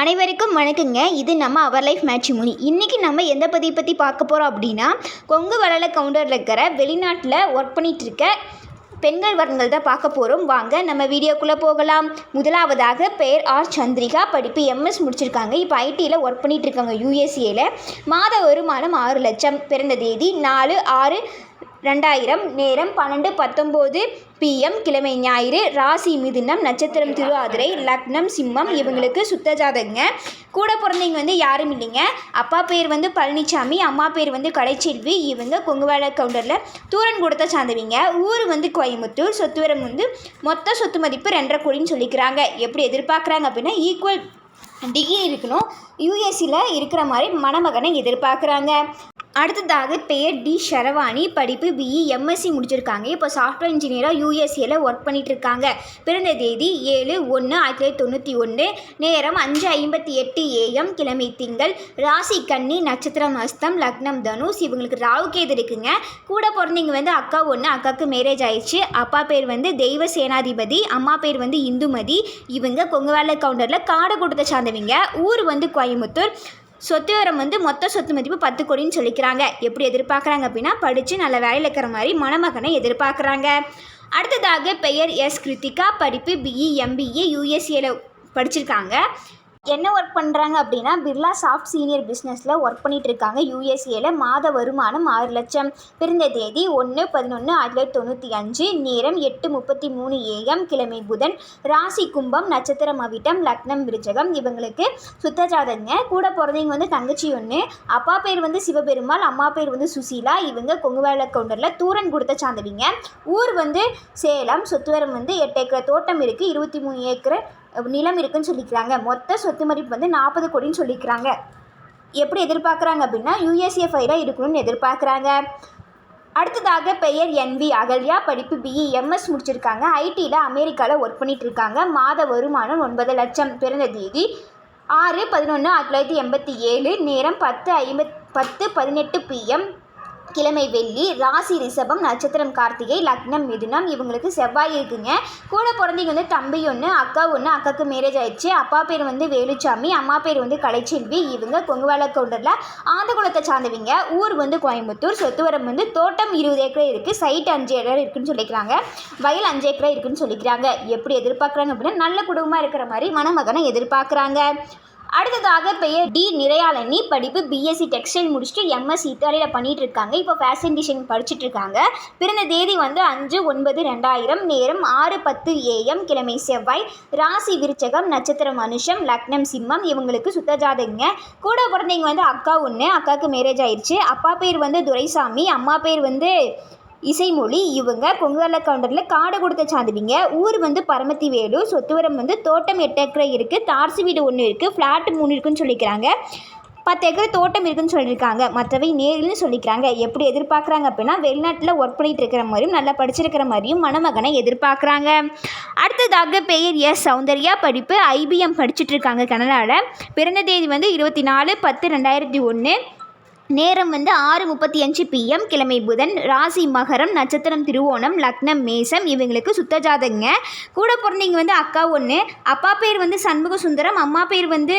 அனைவருக்கும் வணக்கங்க. இது நம்ம அவர் லைஃப் மேட்ச்மோனி இன்றைக்கி நம்ம எந்த பதிவை பற்றி பார்க்க போகிறோம் அப்படின்னா கொங்கு வளல கவுண்டரில் இருக்கிற வெளிநாட்டில் ஒர்க் பண்ணிகிட்ருக்க பெண்கள் வரங்கள் தான் பார்க்க போகிறோம் வாங்க நம்ம வீடியோக்குள்ளே போகலாம். முதலாவதாக பெயர் ஆர் சந்திரிகா. படிப்பு எம்எஸ் முடிச்சிருக்காங்க. இப்போ ஐடியில் ஒர்க் பண்ணிகிட்ருக்காங்க யூஎஸ்ஏயில் மாத வருமானம் ஆறு லட்சம். பிறந்த தேதி நாலு ஆறு ரெண்டாயிரம் நேரம் பன்னெண்டு பத்தொம்போது பிஎம் கிழமை ஞாயிறு ராசி மிதுனம் நட்சத்திரம் திருவாதிரை லக்னம் சிம்மம் இவங்களுக்கு சுத்த ஜாதகங்க கூட பிறந்தவங்க வந்து யாரும் இல்லைங்க. அப்பா பேர் வந்து பழனிசாமி அம்மா பேர் வந்து கடைச்செல்வி. இவங்க கொங்குவாழ கவுண்டரில் தூரன் கொடுத்த சார்ந்தவங்க ஊர் வந்து கோயம்புத்தூர். சொத்துவரம் வந்து மொத்த சொத்து மதிப்பு ரெண்டரை கோடின்னு சொல்லிக்கிறாங்க. எப்படி எதிர்பார்க்குறாங்க அப்படின்னா ஈக்குவல் டிகிரி இருக்கணும். யூஎஸ்சியில் இருக்கிற மாதிரி மணமகனை எதிர்பார்க்குறாங்க. அடுத்ததாக பெயர் டி ஷரவாணி. படிப்பு பிஇ எம்எஸ்சி முடிச்சிருக்காங்க. இப்போ சாஃப்ட்வேர் இன்ஜினியராக யூஎஸ்ஏல ஒர்க் பண்ணிட்டு இருக்காங்க பிறந்த தேதி ஏழு ஒன்று ஆயிரத்தி தொள்ளாயிரத்தி தொண்ணூற்றி ஒன்று நேரம் அஞ்சு ஐம்பத்தி எட்டு ஏஎம் கிழமை திங்கள். ராசி கன்னி நட்சத்திரம் அஸ்தம் லக்னம் தனுஷ். இவங்களுக்கு ராகு கேது இருக்குங்க. கூட பிறந்தவங்க வந்து அக்கா ஒன்று அக்காவுக்கு மேரேஜ் ஆயிடுச்சு. அப்பா பேர் வந்து தெய்வ சேனாதிபதி அம்மா பேர் வந்து இந்துமதி. இவங்க கொங்குவேலை கவுண்டரில் காடை கூட்டத்தை சார்ந்தவங்க. ஊர் வந்து கோயம்புத்தூர். சொத்து விவரம் வந்து மொத்த சொத்து மதிப்பு பத்து கோடின்னு சொல்லிக்கிறாங்க. எப்படி எதிர்பார்க்குறாங்க அப்படின்னா படித்து நல்ல வேலையில் இருக்கிற மாதிரி மணமகனை எதிர்பார்க்குறாங்க. அடுத்ததாக பெயர் எஸ். கிருத்திகா படிப்பு பிஇ எம்பிஏ யூஎஸ்ஏல படிச்சிருக்காங்க. என்ன ஒர்க் பண்ணுறாங்க அப்படின்னா பிர்லா சாஃப்ட் சீனியர் பிஸ்னஸில் ஒர்க் பண்ணிகிட்டு இருக்காங்க. யூஎஸ்ஏல மாத வருமானம் ஆறு லட்சம். பிறந்த தேதி ஒன்று பதினொன்று ஆயிரத்தி தொள்ளாயிரத்தி தொண்ணூற்றி அஞ்சு. நேரம் எட்டு முப்பத்தி மூணு ஏஎம் கிழமை புதன். ராசி கும்பம் நட்சத்திரம் அவிட்டம் லக்னம் விருச்சகம். இவங்களுக்கு சுத்த ஜாதகங்க கூட பிறந்தவங்க வந்து தங்கச்சி ஒன்று அப்பா பேர் வந்து சிவபெருமாள் அம்மா பேர் வந்து சுசீலா. இவங்க கொங்குவேல கவுண்டரில் தூரன் கொடுத்த சார்ந்தவிங்க ஊர் வந்து சேலம். சொத்துவரம் வந்து எட்டு ஏக்கர். தோட்டம் இருக்குது இருபத்தி மூணு ஏக்கர். நிலம் இருக்குன்னு சொல்லிக்கிறாங்க. மொத்த சொத்து மதிப்பு வந்து நாற்பது கோடின்னு சொல்லிக்கிறாங்க. எப்படி எதிர்பார்க்குறாங்க அப்படின்னா யூஎஸ்ஏ இருக்கணும்னு எதிர்பார்க்குறாங்க. அடுத்ததாக பெயர் என்வி அகல்யா படிப்பு பிஇ எம்எஸ் e. முடிச்சிருக்காங்க. ஐடியில் அமெரிக்காவில் ஒர்க் பண்ணிட்டு இருக்காங்க. மாத வருமானம் ஒன்பது லட்சம். பிறந்த தேதி ஆறு பதினொன்று ஆயிரத்தி தொள்ளாயிரத்தி எண்பத்தி ஏழு. நேரம் பத்து ஐம்பத் பத்து பதினெட்டு பிஎம் கிழமை வெள்ளி ராசி ரிஷபம் நட்சத்திரம் கார்த்திகை லக்னம் மிதுனம் இவங்களுக்கு செவ்வாய் இருக்குங்க. கூட பிறந்தவங்க வந்து தம்பி ஒன்று அக்கா ஒன்று அக்காவுக்கு மேரேஜ் ஆயிடுச்சு. அப்பா பேர் வந்து வேலுச்சாமி அம்மா பேர் வந்து கலைச்செல்வி இவங்க கொங்குவால கவுண்டரில் ஆந்தகுளத்தை சார்ந்தவங்க. ஊர் வந்து கோயம்புத்தூர் சொத்துவரம் வந்து தோட்டம் இருபது ஏக்கர் இருக்குது சைட் அஞ்சு ஏக்கர் இருக்குன்னு சொல்லிக்கிறாங்க. வயல் அஞ்சு ஏக்கர் இருக்குன்னு சொல்லிக்கிறாங்க. எப்படி எதிர்பார்க்குறாங்க அப்படின்னா நல்ல குடும்பமாக இருக்கிற மாதிரி மணமகனை எதிர்பார்க்குறாங்க. அடுத்ததாக பெயர் டி நிறையாளனி படிப்பு பிஎஸ்சி டெக்ஸ்டைல் முடிச்சுட்டு எம்எஸ் இத்தாலியில் பண்ணிட்டு இருக்காங்க. இப்போ ஃபேஷன் டிசைன் படிச்சுட்டு இருக்காங்க. பிறந்த தேதி வந்து அஞ்சு ஒன்பது ரெண்டாயிரம். நேரம் ஆறு பத்து ஏஎம் கிழமை செவ்வாய். ராசி விருச்சகம் நட்சத்திரம் மனுஷம் லக்னம் சிம்மம் இவங்களுக்கு சுத்தஜாதகங்க கூட பிறந்தவங்க வந்து அக்கா ஒன்று அக்காவுக்கு மேரேஜ் ஆயிடுச்சு அப்பா பேர் வந்து துரைசாமி. அம்மா பேர் வந்து இசைமொழி இவங்க பொங்கல கவுண்டரில் காடு கொடுத்த சாந்திவிங்க. ஊர் வந்து பரமத்தி வேலு சொத்துவரம் வந்து தோட்டம் எட்டு ஏக்கரை இருக்குது தார்சி வீடு ஒன்று இருக்குது ஃப்ளாட் மூணு இருக்குன்னு சொல்லிக்கிறாங்க. பத்து ஏக்கர் தோட்டம் இருக்குன்னு சொல்லியிருக்காங்க. மற்றவை நேரில்னு சொல்லிக்கிறாங்க. எப்படி எதிர்பார்க்குறாங்க அப்படின்னா வெளிநாட்டில் ஒர்க் பண்ணிகிட்டு இருக்கிற மாதிரியும் நல்லா படிச்சிருக்கிற மாதிரியும் மணமகனை எதிர்பார்க்குறாங்க. அடுத்ததாக பெயர் எஸ். சௌந்தர்யா படிப்பு ஐபிஎம் படிச்சுட்டு இருக்காங்க கனடாவில் பிறந்த தேதி வந்து இருபத்தி நாலு பத்து ரெண்டாயிரத்தி ஒன்று நேரம் வந்து ஆறு முப்பத்தி அஞ்சு பிஎம் கிழமை புதன் ராசி மகரம் நட்சத்திரம் திருவோணம் லக்னம் மேசம் இவங்களுக்கு சுத்த ஜாதகங்க கூட பிறந்தீங்க வந்து அக்கா ஒன்று அப்பா பேர் வந்து சண்முக சுந்தரம் அம்மா பேர் வந்து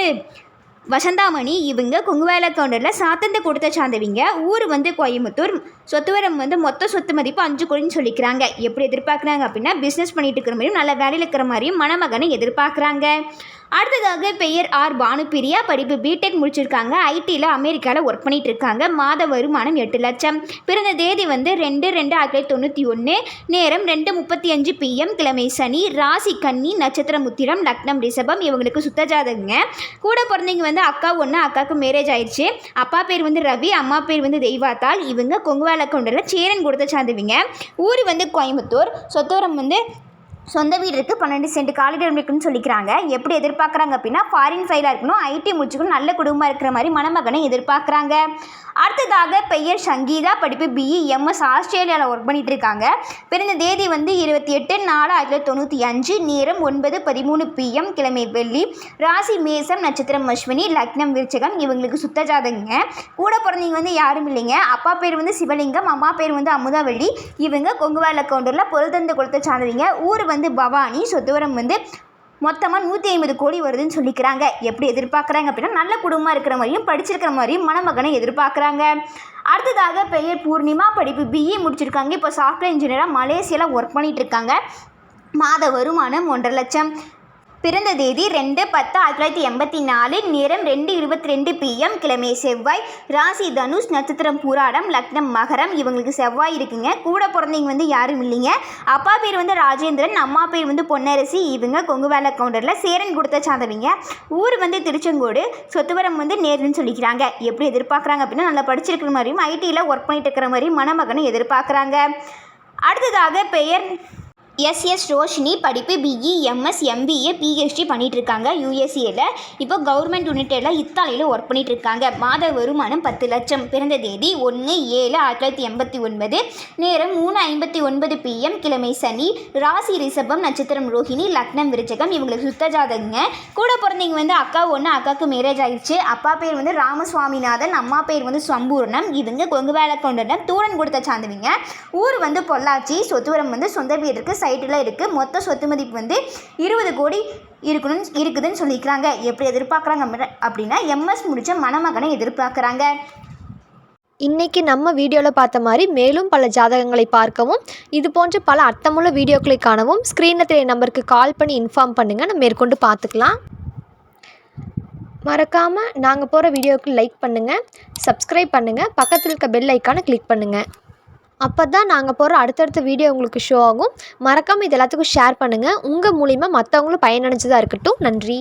வசந்தாமணி. இவங்க கொங்குவேல கவுண்டரில் சாத்தந்த கொடுத்த சார்ந்தவங்க ஊர் வந்து கோயம்புத்தூர். சொத்துவரம் வந்து மொத்த சொத்து மதிப்பு அஞ்சு கோடின்னு சொல்லிக்கிறாங்க. எப்படி எதிர்பார்க்குறாங்க அப்படின்னா பிஸ்னஸ் பண்ணிட்டு இருக்கிற மாதிரியும் நல்ல வேலையில் இருக்கிற மாதிரியும் மணமகனை எதிர்பார்க்குறாங்க. அடுத்ததாக பெயர் ஆர் பானுப்பிரியா. படிப்பு பிடெக் முடிச்சிருக்காங்க. ஐடியில் அமெரிக்காவில் ஒர்க் பண்ணிட்டு இருக்காங்க மாத வருமானம் எட்டு லட்சம். பிறந்த தேதி வந்து ரெண்டு ரெண்டு ஆயிரத்தி தொள்ளாயிரத்தி தொண்ணூற்றி ஒன்று நேரம் ரெண்டு முப்பத்தி அஞ்சு பிஎம் கிழமை சனி ராசி கன்னி நட்சத்திர முத்திரம் லக்னம் ரிஷபம் இவங்களுக்கு சுத்தஜாதகங்க கூட பிறந்தவங்க வந்து அக்கா ஒன்று அக்காவுக்கு மேரேஜ் ஆயிடுச்சு அப்பா பேர் வந்து ரவி அம்மா பேர் வந்து தெய்வாத்தாள். இவங்க கொங்குவால கொண்டல சேரன் கொடுத்த சார்ந்தவங்க ஊர் வந்து கோயம்புத்தூர். சொத்தோரம் வந்து சொந்த வீடு இருக்குது பன்னெண்டு சென்ட் காலிடம் இருக்குன்னு சொல்லிக்கிறாங்க. எப்படி எதிர்பார்க்குறாங்க அப்படின்னா ஃபாரின் ஃபைலாக இருக்கணும் ஐடி முடிச்சுக்கணும் நல்ல குடும்பமாக இருக்கிற மாதிரி மணமகனை எதிர்பார்க்குறாங்க. அடுத்ததாக பெயர் சங்கீதா படிப்பு பிஇ எம்எஸ் ஆஸ்திரேலியாவில் ஒர்க் பண்ணிட்டு இருக்காங்க. பிறந்த தேதி வந்து இருபத்தி எட்டு நாலு ஆயிரத்தி தொள்ளாயிரத்தி தொண்ணூற்றி அஞ்சு நேரம் ஒன்பது பதிமூணு பிஎம் கிழமை வெள்ளி. ராசி மேசம் நட்சத்திரம் அஸ்வினி லக்னம் விருச்சகம் இவங்களுக்கு சுத்த ஜாதகங்க. கூட பிறந்தவங்க வந்து யாரும் இல்லைங்க. அப்பா பேர் வந்து சிவலிங்கம் அம்மா பேர் வந்து அமுதாவள்ளி. இவங்க கொங்குவேல கவுண்டரில் பொருள் தந்து கொடுத்த சார்ந்தவங்க ஊர் வந்து பவானி சொத்துவரம் வந்து மொத்தமாக நூற்றி ஐம்பது கோடி வருதுன்னு சொல்லிக்கிறாங்க. எப்படி எதிர்பார்க்குறாங்க அப்படின்னா நல்ல குடும்பமாக இருக்கிற மாதிரியும் படிச்சிருக்கிற மாதிரியும் மணமகனை எதிர்பார்க்குறாங்க. அடுத்ததாக பெயர் பூர்ணிமா படிப்பு பிஇ முடிச்சிருக்காங்க. இப்போ சாஃப்ட்வேர் இன்ஜினியராக மலேசியாவில் ஒர்க் பண்ணிகிட்டு இருக்காங்க. மாத வருமானம் ஒன்றரை லட்சம். பிறந்த தேதி ரெண்டு பத்து ஆயிரத்தி தொள்ளாயிரத்தி எண்பத்தி நாலு நேரம் ரெண்டு இருபத்தி ரெண்டு பிஎம் கிழமை செவ்வாய் ராசி தனுஷ் நட்சத்திரம் பூராடம் லக்னம் மகரம் இவங்களுக்கு செவ்வாய் இருக்குங்க. கூட பிறந்தவங்க வந்து யாரும் இல்லைங்க. அப்பா பேர் வந்து ராஜேந்திரன் அம்மா பேர் வந்து பொன்னரசி இவங்க கொங்கு வேலை கவுண்டரில் சேரன் கொடுத்த சார்ந்தவங்க ஊர் வந்து திருச்செங்கோடு சொத்துவரம் வந்து நேருன்னு சொல்லிக்கிறாங்க. எப்படி எதிர்பார்க்குறாங்க அப்படின்னா நல்லா படிச்சிருக்கிற மாதிரியும் ஐடியில் ஒர்க் பண்ணிட்டு இருக்கிற மாதிரியும் மணமகனை எதிர்பார்க்குறாங்க. அடுத்ததாக பெயர் எஸ்எஸ் ரோஷினி படிப்பு பிஇ எம்எஸ் எம்பிஏ பிஹெச்டி பண்ணிகிட்ருக்காங்க இருக்காங்க யூஎஸ்ஏல இப்போ கவர்மெண்ட் யூனிட்டெல்லாம் இத்தாலியில் ஒர்க் பண்ணிகிட்ருக்காங்க இருக்காங்க மாத வருமானம் பத்து லட்சம். பிறந்த தேதி ஒன்று ஏழு ஆயிரத்தி தொள்ளாயிரத்தி எண்பத்தி ஒன்பது. நேரம் மூணு ஐம்பத்தி ஒன்பது பிஎம் கிழமை சனி. ராசி ரிஷபம் நட்சத்திரம் ரோஹிணி லக்னம் விருச்சகம் இவங்களுக்கு சுத்த ஜாதகங்க. கூட பிறந்தவங்க வந்து அக்கா ஒன்று அக்காவுக்கு மேரேஜ் ஆகிடுச்சு அப்பா பேர் வந்து ராமசுவாமிநாதன் அம்மா பேர் வந்து சம்பூர்ணம் இவங்க கொங்கு வேலை கொண்டு தூரன் கொடுத்த சார்ந்தவங்க ஊர் வந்து பொள்ளாச்சி சொத்துவரம் வந்து சொந்த வீடு இருக்குது சைட்டில் இருக்குது மொத்த சொத்து மதிப்பு வந்து இருபது கோடி இருக்கணும்னு இருக்குதுன்னு சொல்லியிருக்கிறாங்க. எப்படி எதிர்பார்க்குறாங்க அப்படின்னா எம்எஸ் முடித்த மணமகனை எதிர்பார்க்குறாங்க. இன்றைக்கி நம்ம வீடியோவில் பார்த்த மாதிரி மேலும் பல ஜாதகங்களை பார்க்கவும் இது போன்ற பல அர்த்தமுள்ள வீடியோக்களை காணவும் ஸ்க்ரீனில் தெரிய நம்பருக்கு கால் பண்ணி இன்ஃபார்ம் பண்ணுங்கள் நம்ம மேற்கொண்டு பார்த்துக்கலாம். மறக்காமல் நாங்கள் போகிற வீடியோவுக்கு லைக் பண்ணுங்கள் சப்ஸ்கிரைப் பண்ணுங்கள் பக்கத்தில் இருக்க பெல் ஐக்கானை கிளிக் பண்ணுங்கள் அப்போ தான் நாங்கள் போகிற அடுத்தடுத்த வீடியோ உங்களுக்கு ஷோ ஆகும். மறக்காமல் இது எல்லாத்துக்கும் ஷேர் பண்ணுங்கள் உங்கள் மூலிமா மற்றவங்களும் பயனடைஞ்சதாக இருக்கட்டும். நன்றி.